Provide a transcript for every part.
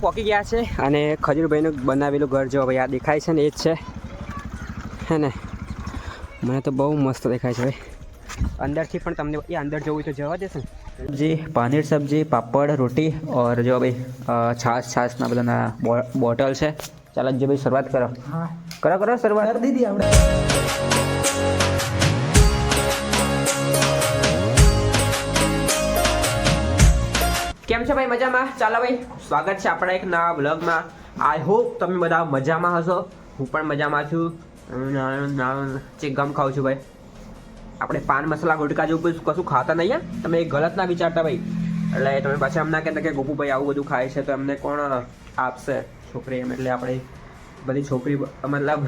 પોકી ગયા છે. અને ખજૂરભાઈનું બનાવેલું ઘર જો ભાઈ આ દેખાય છે ને એ જ છે. હે ને? મને તો બહુ મસ્ત દેખાય છે ભાઈ. અંદરથી પણ તમને એ અંદર જવું તો જવા દેશે સબ્જી પનીર સબ્જી પાપડ રોટી ઓર જો ભાઈ છાશ છાશના બધાના બોટલ છે. ચાલો જો ભાઈ શરૂઆત કરો. કરો કરો શરૂઆત. દીધી આપણે. છે ભાઈ, મજામાં? ચાલો ભાઈ, સ્વાગત છે આપણા એક નવા બ્લોગમાં આઈ હોપ તમે બધા મજામાં હશો. હું પણ મજામાં છું. ચિંગમ ખાઉં છું ભાઈ. આપણે પાન મસાલા ગુટકા જેવું કશું ખાતા નહીં તમે ગલત ના વિચારતા ભાઈ. એટલે તમે પાછા એમ ના કહેતા કે ગોપુભાઈ આવું બધું ખાય છે, તો એમને કોણ આપશે? છોકરી એમ, એટલે આપણે બધી છોકરી, મતલબ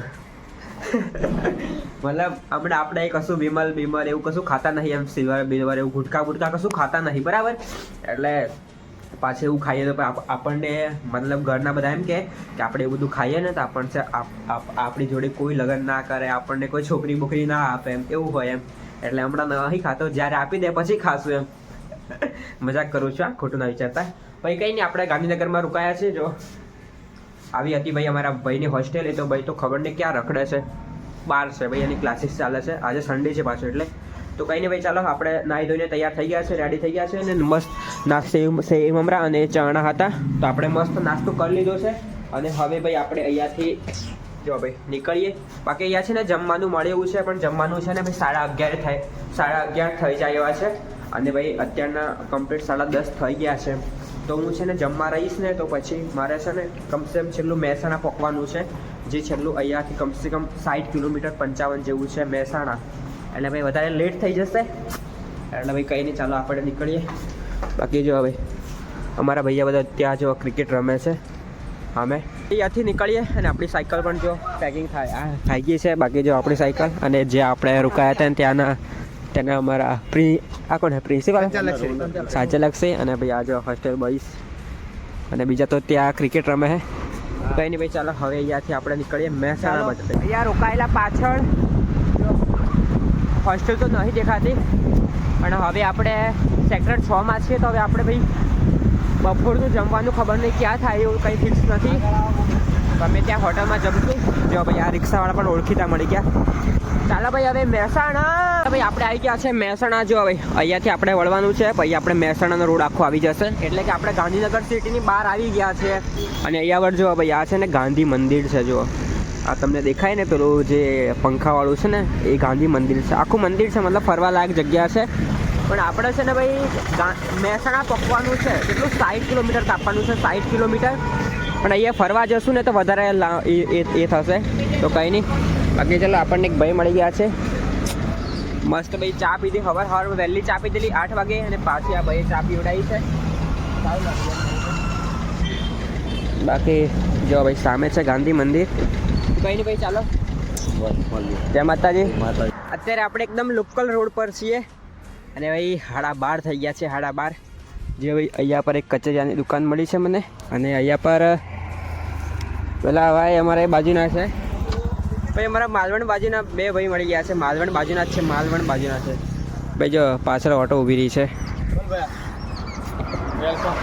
મતલબ હમણાં આપણે કશું વિમલ, બીમલ એવું કશું ખાતા નહીં, એમ સિલ્વર, બિલવર એવું ગુટકા ગુટકા કશું ખાતા નહીં, બરાબર? એટલે પાછું એવું ખાઈએ તો આપણને મતલબ ઘરના બધા એમ કે આપણે એવું બધું ખાઈએ ને તો આપણને આપ- આપ- આપણી જોડે કોઈ લગ્ન ના કરે, આપણને કોઈ છોકરી બોકરી ના આપે એમ, એવું હોય એમ. એટલે હમણાં નહીં ખાતો, જ્યારે આપી દે પછી ખાશું એમ. મજાક કરું છું આ ખોટું ના વિચારતા. ભાઈ, કંઈ નહીં, આપણે ગાંધીનગરમાં રોકાયા છે જો. આવી હતી ભાઈ અમારા ભાઈની હોસ્ટેલ, એ તો ભાઈ તો ખબર નહીં ક્યાં રખડે છે. બાર છે ભાઈ, એની ક્લાસીસ ચાલે છે. આજે સન્ડે છે પાછો, એટલે તો કંઈ નહીં ભાઈ, ચાલો, આપણે નાહી ધોઈને તૈયાર થઈ ગયા છે રેડી થઈ ગયા છે અને મસ્ત ના સેવ સેવ મમરા અને ચણા હતા. તો આપણે મસ્ત નાસ્તો કરી લીધો છે. અને હવે ભાઈ, આપણે અહીંયાથી જો ભાઈ, નીકળીએ. બાકી અહીંયા છે ને, જમવાનું મળે એવું છે, પણ જમવાનું છે ને ભાઈ, સાડા અગિયાર થાય, સાડા અગિયાર થઈ જાય એવા છે. અને ભાઈ, અત્યારના કમ્પ્લીટ સાડા દસ થઈ ગયા છે. તો હું છે ને, જમવા રહીશ ને, તો પછી મારે છે ને, કમસે કમ છેલ્લું મહેસાણા પકવાનું છે. જે છેલ્લું અહીંયાથી કમસે કમ સાઠ કિલોમીટર પંચાવન જેવું છે મહેસાણા. એટલે ભાઈ વધારે લેટ થઈ જશે. એટલે ભાઈ કંઈ નહીં, ચાલો આપણે નીકળીએ. બાકી જો હવે અમારા ભૈયા બધા ત્યાં જો ક્રિકેટ રમે છે. અમે ત્યાંથી નીકળીએ અને આપણી સાયકલ પણ જો પેકિંગ થાય. આ થઈ ગઈ છે, બાકી જો આપણી સાયકલ અને જે આપણે રોકાયા હતા ત્યાંના, તેના અમારા પ્રિ, આ કોણ પ્રિન્સિપાલ સાચે છે અને ભાઈ આ જો હોસ્ટેલ બોઈસ અને બીજા તો ત્યાં ક્રિકેટ રમે છે. કંઈ નહીં ભાઈ, ચાલો હવે અહીંયાથી આપણે નીકળીએ. મહેસાણા બધા અહીંયા રોકાયેલા પાછળ. હોસ્ટેલ તો નહીં દેખાતી, પણ હવે આપણે સેક્ટર છમાં છીએ તો હવે આપણે ભાઈ બપોરનું જમવાનું ખબર નહીં ક્યાં થાય એવું કંઈ ફિક્સ નથી. તમે ત્યાં હોટલમાં જમશું. જો ભાઈ આ રિક્ષાવાળા પણ ઓળખીતા મળી ગયા. ચાલો ભાઈ હવે મહેસાણા. ભાઈ આપણે આવી ગયા છે મહેસાણા. જો હવે અહીંયાથી આપણે વળવાનું છે, પછી આપણે મહેસાણાનો રોડ આખો આવી જશે. એટલે કે આપણે ગાંધીનગર સિટીની બહાર આવી ગયા છે. અને અહીંયા આગળ જો ભાઈ આ છે ને ગાંધી મંદિર છે જો આ તમને દેખાય ને પેલું જે પંખાવાળું છે ને, એ ગાંધી મંદિર છે. આખું મંદિર છે, મતલબ ફરવા લાયક જગ્યા છે. પણ આપણે છે ને ભાઈ મહેસાણા પકવાનું છે, કેટલું? સાઠ કિલોમીટર કાપવાનું છે સાઠ કિલોમીટર. પણ અહીંયા ફરવા જશું ને તો વધારે એ, એ- થશે. તો કંઈ નહીં. બાકી ચાલો, આપણને એક ભાઈ મળી ગયા છે. મસ્ત ભાઈ ચા પીધી. હવાર હવાર વહેલી ચા પીધેલી આઠ વાગે, અને પાછી આ ભાઈએ ચા પીવડાવી છે. બાકી જો ભાઈ સામે છે ગાંધી મંદિર. કઈ નહીં ભાઈ ચાલો. જય માતાજી. અત્યારે આપણે એકદમ લોકલ રોડ પર છીએ. અને ભાઈ હાડા બાર થઈ ગયા છે હાડા બાર. જે ભાઈ અહીંયા પર એક કચરિયાની દુકાન મળી છે મને. અને અહીંયા પર પેલા ભાઈ અમારે બાજુના છે. ભાઈ અમારા માલવણ બાજુના બે ભાઈ મળી ગયા છે. માલવણ બાજુના જ છે માલવણ બાજુના છે. ભાઈ જો પાછળ ઓટો ઊભી રહી છે. વેલકમ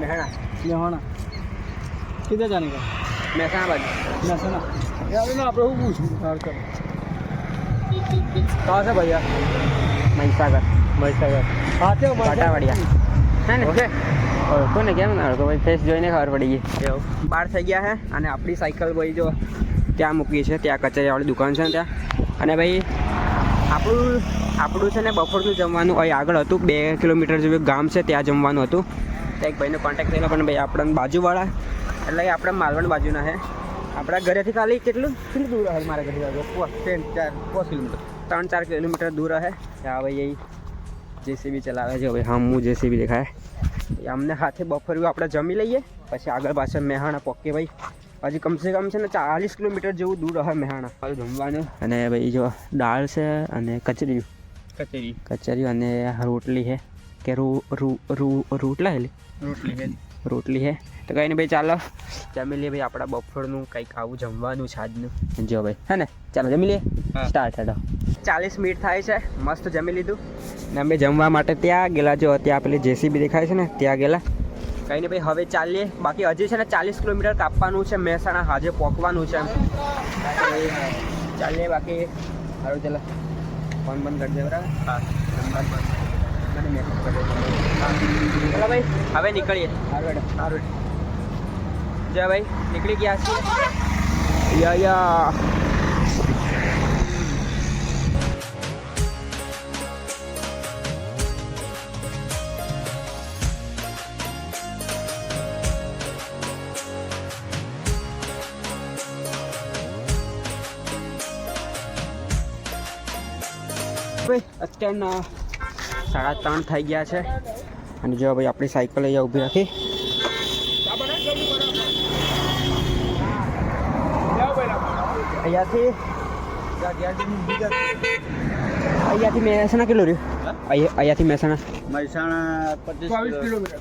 મહેણા મહેણા किधर जाने का? મહેસાણા બાજુ મહેસાણા યાર ના આપણે હું પૂછું હાર કરો કા છે ભાઈ મહીસાગર મહીસાગર હા છે કાંટાવાડિયા હે ને ઓકે ઓળખો ને કેમ ના ઓળખો ભાઈ ફેસ જોઈને ખબર પડી ગઈ એવું બહાર થઈ ગયા હે અને આપણી સાયકલ ભાઈ જો ત્યાં મૂકી છે ત્યાં કચેરીવાળી દુકાન છે ને ત્યાં અને ભાઈ આપણું આપણું છે ને બપોરનું જમવાનું અહીં આગળ હતું બે કિલોમીટર જેવું ગામ છે ત્યાં જમવાનું હતું. ત્યાં એક ભાઈનો કોન્ટેક્ટ થયેલો પણ ભાઈ આપણને બાજુવાળા એટલે એ આપણે માલવણ બાજુના છે આપણા ઘરેથી ખાલી કેટલું? કેટલું દૂર હશે મારા ઘરે ઘરેથી ત્રણ ચાર પાંચ કિલોમીટર. ત્રણ ચાર કિલોમીટર દૂર હે. ત્યાં હવે એ જેસીબી ચલાવે છે હવે હમ હું જેસીબી દેખાય. અમને હાથે બફર્યું આપણે જમી લઈએ પછી આગળ પાછળ મહેહાણા પોકે ભાઈ. હજી કમસે કમ છે ને ચાલીસ કિલોમીટર જેવું દૂર હે મહેણા. હવે જમવાનું. અને ભાઈ જો દાળ છે અને કચરી કચેરી. કચેરી અને રોટલી છે કે રૂ રૂ રૂ રોટલા રોટલી હે રોટલી છે તો કંઈ નહીં ભાઈ ચાલો. જમી લઈએ ભાઈ આપણા બપોરનું કંઈક આવું જમવાનું છે આજનું. જો ભાઈ. હે ને? ચાલો જમી લઈએ. સ્ટાર્ટ હેડો. ચાલીસ મિનિટ થાય છે. મસ્ત જમી લીધું. ને અમે જમવા માટે ત્યાં ગયેલા. જો ત્યાં પેલી જેસીબી દેખાય છે ને ત્યાં ગયેલા. કંઈ નહીં ભાઈ હવે ચાલીએ. બાકી હજી છે ને ચાલીસ કિલોમીટર કાપવાનું છે મહેસાણા હાજે પહોંચવાનું છે. ચાલીએ બાકી. સારું ચાલો. ફોન બંધ કરજે બરાબર? હા. ભાઈ હવે નીકળીએ. સારું. સારું જય ભાઈ, નીકળી ગયા છીએ. યા યા. અત્યારના સાડા ત્રણ થઈ ગયા છે. અને જો ભાઈ, આપણી સાયકલ અહીંયા ઊભી રાખી. અહીંયાથી અહીંયાથી મહેસાણા કેટલું રહ્યું? અહીંયા અહીંયાથી મહેસાણા. મહેસાણા ચોવીસ કિલોમીટર.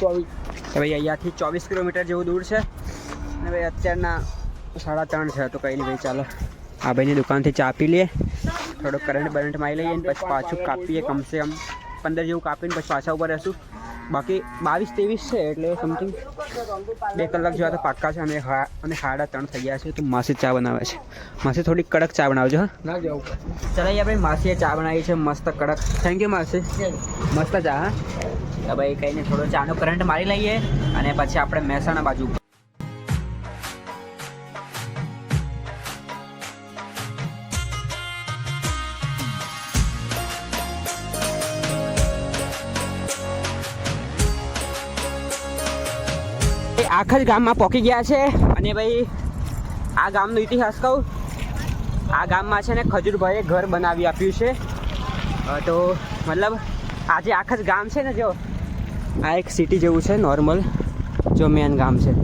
ચોવીસ ભાઈ અહીંયાથી ચોવીસ કિલોમીટર જેવું દૂર છે. અને ભાઈ અત્યારના સાડા ત્રણ છે તો કંઈ નહીં ભાઈ ચાલો. આ ભાઈની દુકાનથી ચા પી લઈએ. થોડો કરંટ બરંટ મારી લઈએ અને પછી પાછું કાપીએ કમસે કમ પંદર જેવું કાપીને પછી પાછા ઉપર રહેશું. બાકી બાવીસ ત્રેવીસ છે એટલે સમથિંગ બે કલાક જેવા તો પાક્કા છે. અને હા અને સાડા ત્રણ થઈ ગયા છે તો માસી ચા બનાવે છે. માસી થોડી કડક ચા બનાવજો હા. ના જવું. ચલાઈ ભાઈ માસીએ ચા બનાવી છે મસ્ત કડક. થેન્ક યુ માસી. મસ્ત ચા હા. તો ભાઈ કંઈ નહીં થોડો ચાનો કરંટ મારી લઈએ અને પછી આપણે મહેસાણા બાજુ જ ગામમાં પહોંચી ગયા છે. અને ભાઈ, આ ગામનો ઇતિહાસ કહું. આ ગામમાં છે ને ખજૂરભાઈએ ઘર બનાવી આપ્યું છે. તો મતલબ આજે આખા જ ગામ છે ને જો, આ એક સિટી જેવું છે નોર્મલ જો મેન ગામ છે.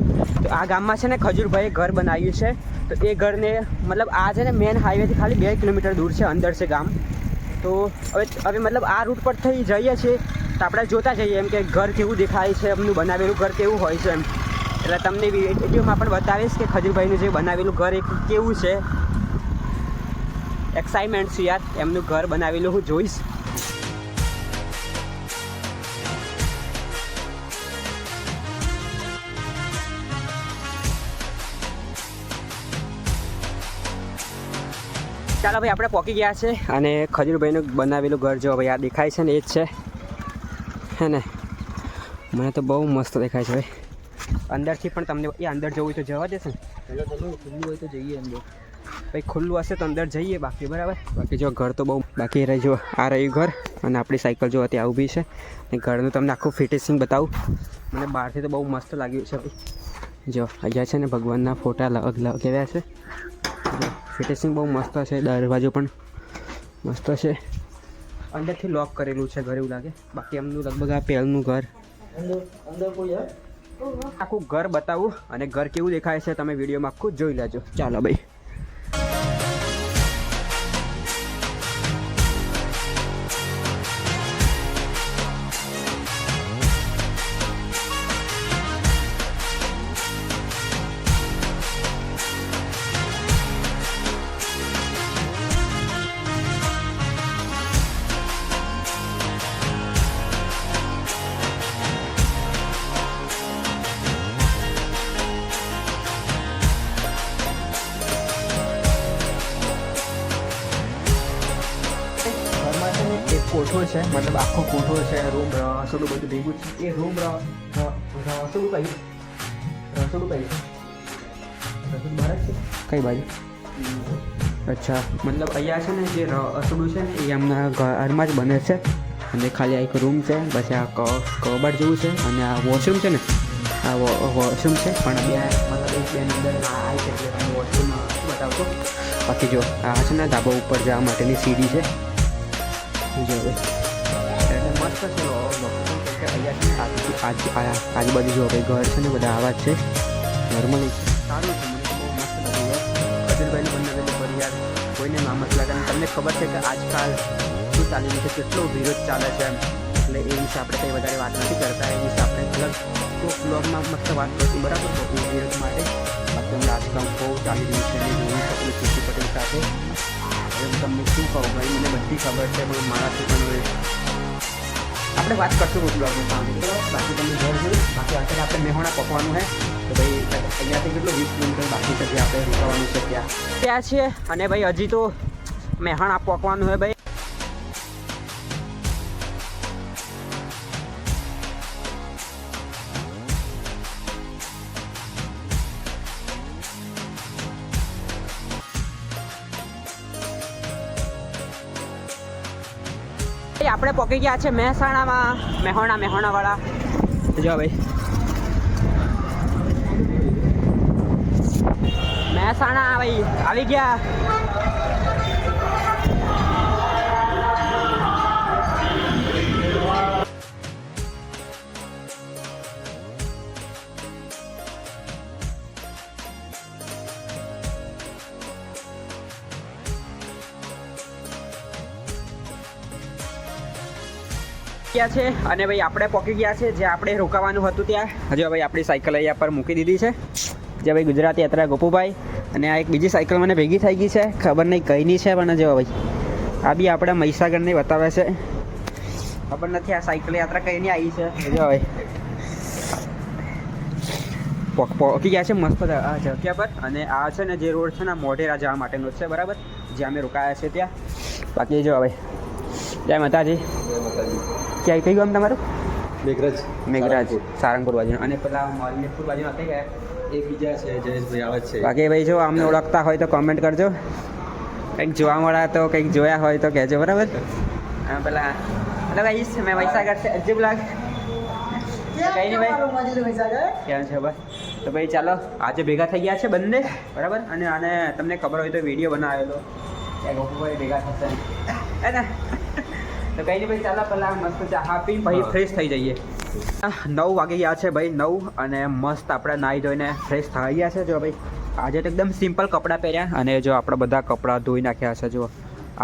તો આ ગામમાં છે ને ખજૂરભાઈએ ઘર બનાવ્યું છે. તો એ ઘરને મતલબ આ છે ને મેન હાઈવેથી ખાલી બે કિલોમીટર દૂર છે, અંદર છે ગામ. તો હવે હવે મતલબ આ રૂટ પર થઈ જઈએ છીએ. તો આપણે જોતા જઈએ એમ કે ઘર કેવું દેખાય છે, એમનું બનાવેલું ઘર કેવું હોય છે એમ. એટલે તમને વિડીયોમાં પણ બતાવીશ કે ખજૂરભાઈનું જે બનાવેલું ઘર એક કેવું છે. એક્સાઇટમેન્ટ છું યાર, એમનું ઘર બનાવેલું હું જોઈશ. ચાલો ભાઈ, આપણે પોકી ગયા છે અને ખજૂરભાઈનું બનાવેલું ઘર જો ભાઈ આ દેખાય છે ને એ જ છે. હે ને? મને તો બહુ મસ્ત દેખાય છે ભાઈ. અંદરથી પણ તમને એ અંદર જવું હોય તો જવા દેશે ને? ખુલ્લું હોય તો જઈએ અંદર ભાઈ, ખુલ્લું હશે તો અંદર જઈએ બાકી, બરાબર? બાકી જો ઘર તો બહુ બાકી રહી જો આ રહ્યું ઘર અને આપણી સાયકલ જો ત્યાં ઊભી છે. અને ઘરનું તમને આખું ફિટિશિંગ બતાવું. મને બહારથી તો બહુ મસ્ત લાગ્યું છે ભાઈ. જો, અહીંયા છે ને ભગવાનના ફોટા લગ લગાવ્યા છે. જો બહુ મસ્ત છે, દરવાજો પણ મસ્ત છે. અંદરથી લોક કરેલું છે ઘર એવું લાગે. બાકી એમનું લગભગ આ પહેલનું ઘર. અંદર અંદર કોઈ આખું ઘર બતાવું અને ઘર કેવું દેખાય છે તમે વિડીયોમાં આખું જોઈ લેજો. ચાલો ભાઈ. છે? મતલબ આખો કોઠો છે, રૂમ રસોડું બધું ભેગું છે. એ રૂમ રસોડું કયું રસોડું કયું રસોડું બહાર છે? કઈ બાજુ? અચ્છા. મતલબ અહીંયા છે ને જે રસોડું છે ને, એ એમના ઘરમાં જ બને છે. અને ખાલી આ એક રૂમ છે, પછી આ કબાટ જેવું છે, અને આ વોશરૂમ છે ને, આ વોશરૂમ છે, પણ બે, મતલબ એક બે અંદર આવી છે વોશરૂમ બતાવશો. બાકી જો, આ છે ને, ધાબા ઉપર જવા માટેની સીડી છે. જો આજુબાજુ જો ભાઈ ઘર છે ને, બધા આવા જ છે. નોર્મલી સારું છે, મને બહુ મસ્ત લાગ્યું કદીરભાઈનું બંને બંને પરિવાર કોઈને ના જ લાગે તમને ખબર છે કે આજકાલ શું ચાલી રહ્યું છે? કેટલો વિરોધ ચાલે છે એમ. એટલે એ વિશે આપણે કંઈ વધારે વાત નથી કરતા. એ વિશે આપણે અલગ તો બ્લોગમાં મસ્ત વાત કરીશું. બરાબર? તો વિરોધ માટે બાકી રાજકામ બહુ ચાલી રહ્યું છે. અને જોઈ શકું પટેલ સાથે. હવે તમને શું કહું? ભાઈ, મને બધી ખબર છે, પણ મારાથી પણ આપણે વાત કરશું બ્લોગમાં કામ બાકી તમને ઘર જોયું બાકી અત્યારે આપણે મેહોણા પકવાનું છે. તો ભાઈ, અહીંયાથી કેટલું વીસ કિલોમીટર બાકી છે આપણે રોકાવાનું છે ત્યાં. ત્યાં છીએ અને ભાઈ, હજી તો મેહાણા પકવાનું છે ભાઈ. ભાઈ આપણે પહોંચી ગયા છે મહેસાણામાં. મેહોણા વાળા જો ભાઈ. મહેસાણા ભાઈ આવી ગયા. ગયા છે અને ભાઈ આપણે પહોંચી ગયા છે, જે આપણે રોકાવાનું હતું ત્યાં. હજુ ભાઈ આપણી સાયકલ અહીંયા પર મૂકી દીધી છે. જે ભાઈ ગુજરાતી યાત્રા ગોપુભાઈ. અને આ એક બીજી સાયકલ મને ભેગી થઈ ગઈ છે. ખબર નહીં કઈની છે, પણ જો ભાઈ. આ બી આપણે મહીસાગરની બતાવે છે. ખબર નથી આ સાયકલ યાત્રા કઈની આવી છે. જો ભાઈ. પહોંચી ગયા છે મસ્ત જગ્યા પર. અને આ છે ને જે રોડ છે ને મોઢેરા જવા માટેનો છે, બરાબર? જ્યાં અમે રોકાયા છે ત્યાં. બાકી જો ભાઈ. જય માતાજી. ક્યાં કઈ ગામ તમારું? મેઘરાજ. મેઘરાજ સારંગપુર. બાજુ. અને પેલા માલિકપુર બાજુ નથી ગયા એક બીજા છે જયેશભાઈ આવે છે. બાકી ભાઈ જો અમને ઓળખતા હોય તો કોમેન્ટ કરજો. કંઈક જોવા મળ્યા તો કંઈક જોયા હોય તો કહેજો બરાબર? પેલા પેલા ભાઈ છે મેં વૈસાગર છે. અજીબ લાગે. કઈ નહીં ભાઈ. કેમ છે ભાઈ? તો ભાઈ ચાલો આજે ભેગા થઈ ગયા છે બંને બરાબર? અને આને તમને ખબર હોય તો વીડિયો બનાવેલો. ક્યાંક ભેગા થશે. હે ને. તો કઈ નહીં ભાઈ ચાલો પહેલા મસ્ત ચા પી પછી ફ્રેશ થઈ જઈએ. નવ વાગી ગયા છે ભાઈ નવ અને મસ્ત આપણે નાહી ધોઈને ફ્રેશ થઈ ગયા છે. જો ભાઈ આજે તો એકદમ સિમ્પલ કપડાં પહેર્યા અને જો આપણા બધા કપડાં ધોઈ નાખ્યા છે. જો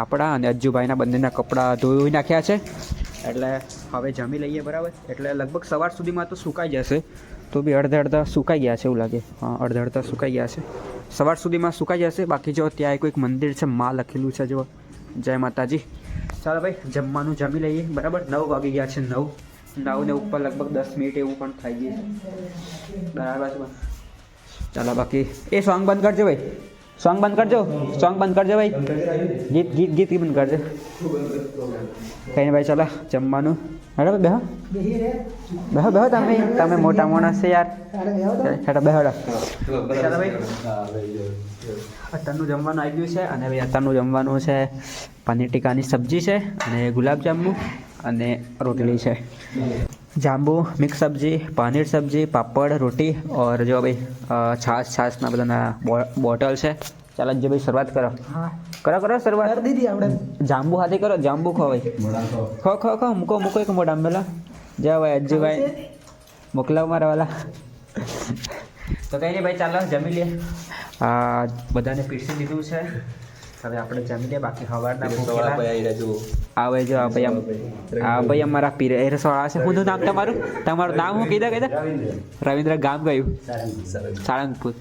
આપણા અને અજ્જુભાઈના બંનેના કપડાં ધોઈ નાખ્યા છે. એટલે હવે જમી લઈએ બરાબર. એટલે લગભગ સવાર સુધીમાં તો સુકાઈ જશે. તો બી અડધા અડધા સુકાઈ ગયા છે એવું લાગે. હા અડધા અડધા સુકાઈ ગયા છે. સવાર સુધીમાં સુકાઈ જશે. બાકી જો ત્યાં કોઈક મંદિર છે માં લખેલું છે જો. જય માતાજી. ચાલો ભાઈ, જમવાનું જમી લઈએ. બરાબર? નવ વાગી ગયા છે નવ. નવ ને ઉપર લગભગ દસ મિનિટ એવું પણ થઈ ગયું બરાબર ચાલો બાકી. એ સોંગ બંધ કરજો ભાઈ. સોંગ બંધ કરજો. સોંગ બંધ કરજો ભાઈ. ગીત ગીત ગીત બંધ કરજો. કઈ નહીં ભાઈ, ચાલો, જમવાનું. બરાબર બેહો. બેહો બેહો તમે. તમે મોટા માણસ છે યાર. હેડો, બેહો ચાલો ભાઈ અત્યારનું જમવાનું આવી ગયું છે અને ભાઈ અત્યારનું જમવાનું છે પનીર ટીકાની સબ્જી છે અને ગુલાબજાંબુ અને રોટલી છે. જાંબુ, મિક્સ સબ્જી, પનીર સબ્જી, પાપડ, રોટી ઓર જો ભાઈ છાશ, છાશના બધાના બોટલ છે. ચાલો જે ભાઈ શરૂઆત કરો. કરો કરો શરૂઆત. દીધી આપણે. જાંબુ હાથે કરો જાંબુ ખો ભાઈ. ખો. ખો ખો મૂકો મૂકો એક મોટા મેલા જા ભાઈ અજ્જુભાઈ મોકલાવ મારા વાલા. તો કઈ નહીં ભાઈ ચાલો જમી લે આ બધાને પીરસી દીધું છે. હવે આપણે જમી લે બાકી સવારના ભૂખેલા આ ભાઈ જો આ ભાઈ આમ આ ભાઈ અમારા પીર એ રસવાળા છે. શું નામ તમારું? તમારું નામ હું કીધા કીધા? રવિન્દ્ર. ગામ ગયું સાળંગપુર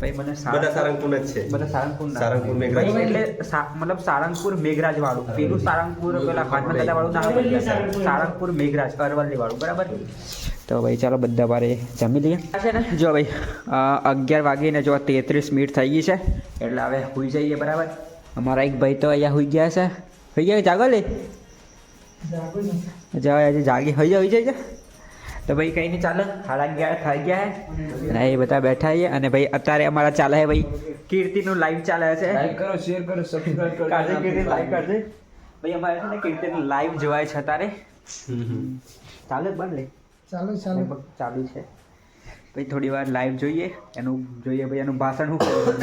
મને બધા સારંગપુર જ છે. બધા સાળંગપુર સારંગપુર મેઘરાજ. ભાઈ એટલે મતલબ સાળંગપુર મેઘરાજ વાળું પેલું સારંગપુર પેલા દાદા વાળું નામ બદલ્યું મેઘરાજ અરવલ્લી વાળું બરાબર તો ભાઈ ચાલો બધા બારે જમી લઈએ. છે ને? જો ભાઈ અગિયાર વાગીને જો તેત્રીસ મિનિટ થઈ ગઈ છે એટલે હવે સુઈ જઈએ બરાબર? અમારા એક ભાઈ તો અહીંયા સુઈ ગયા છે. હોઈ ગયા જાગો લે? જાઓ આજે જાગી હોઈ જાય હોઈ જાય તો ભાઈ કંઈ નહીં ચાલો. સાડા અગિયાર થઈ ગયા અને એ બધા બેઠા છે. અને ભાઈ અત્યારે અમારા ચાલે છે ભાઈ. કીર્તિનું લાઈવ ચાલે છે. કરો શેર કરો સબસ્ક્રાઇબ કાઢજે કીર્તિ લાઈવ કરજે ભાઈ અમારે છે ને કીર્તિનું લાઈવ જોવાય છે અત્યારે. ચાલે બંધ લે. ચાલો લગભગ ચાલુ છે. ભાઈ થોડી વાર લાઈવ જોઈએ. એનું જોઈએ ભાઈ એનું ભાષણ શું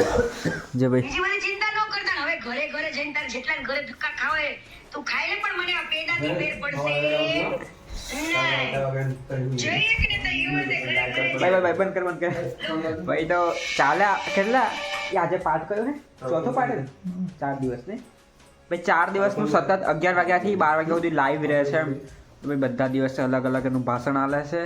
જે ભાઈ. ચિંતા ન કરતા. હવે ઘરે ઘરે જઈને તાર જેટલા ઘરે ધક્કા ખાવે તું ખાઈ લે પણ મને આ પેડાથી ફેર પડશે. ભાઈ ભાઈ ભાઈ બંધ કર બંધ કર ભાઈ તો ચાલે કેટલા? આજે પાઠ કયો ને ચોથો પાઠ ચાર દિવસ ને ભાઈ ચાર દિવસનું સતત અગિયાર વાગ્યાથી બાર વાગ્યા સુધી લાઈવ રહે છે. ભાઈ બધા દિવસે અલગ અલગ એનું ભાષણ આલે છે.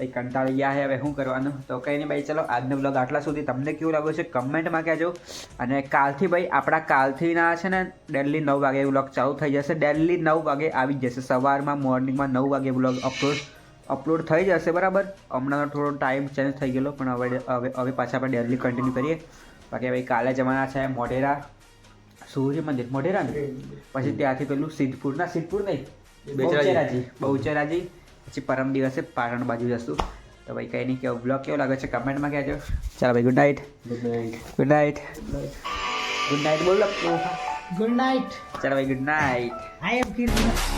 ભાઈ કંટાળી ગયા છે. હવે શું કરવાનું? તો કંઈ નહીં ભાઈ ચલો આજનો બ્લોગ આટલા સુધી તમને કેવું લાગ્યું છે કમેન્ટમાં કહેજો. અને કાલથી ભાઈ આપણા કાલથી ના છે ને ડેલી નવ વાગે બ્લોગ ચાલુ થઈ જશે. ડેલી નવ વાગે આવી જ જશે. સવારમાં મોર્નિંગમાં નવ વાગે બ્લોગ અપલોડ અપલોડ થઈ જશે બરાબર? હમણાં થોડો ટાઈમ ચેન્જ થઈ ગયેલો પણ હવે હવે હવે પાછા આપણે ડેલી કન્ટિન્યુ કરીએ. બાકી ભાઈ કાલે જવાના છે મોઢેરા સૂર્ય મંદિર. મોઢેરા ને પછી ત્યાંથી પેલું સિદ્ધપુર ના સિદ્ધપુર નહીં બહુચરાજી. બહુચરાજી. પછી પરમ દિવસે પાટણ બાજુ જશું. તો ભાઈ કંઈ નહીં કેવો બ્લોગ કેવો લાગે છે કમેન્ટમાં કહેજો. ચાલો ભાઈ good night good night good night good night બોલો. ગુડ નાઇટ ચાલો ભાઈ ગુડ નાઇટ આઈ એમ કીર્તિ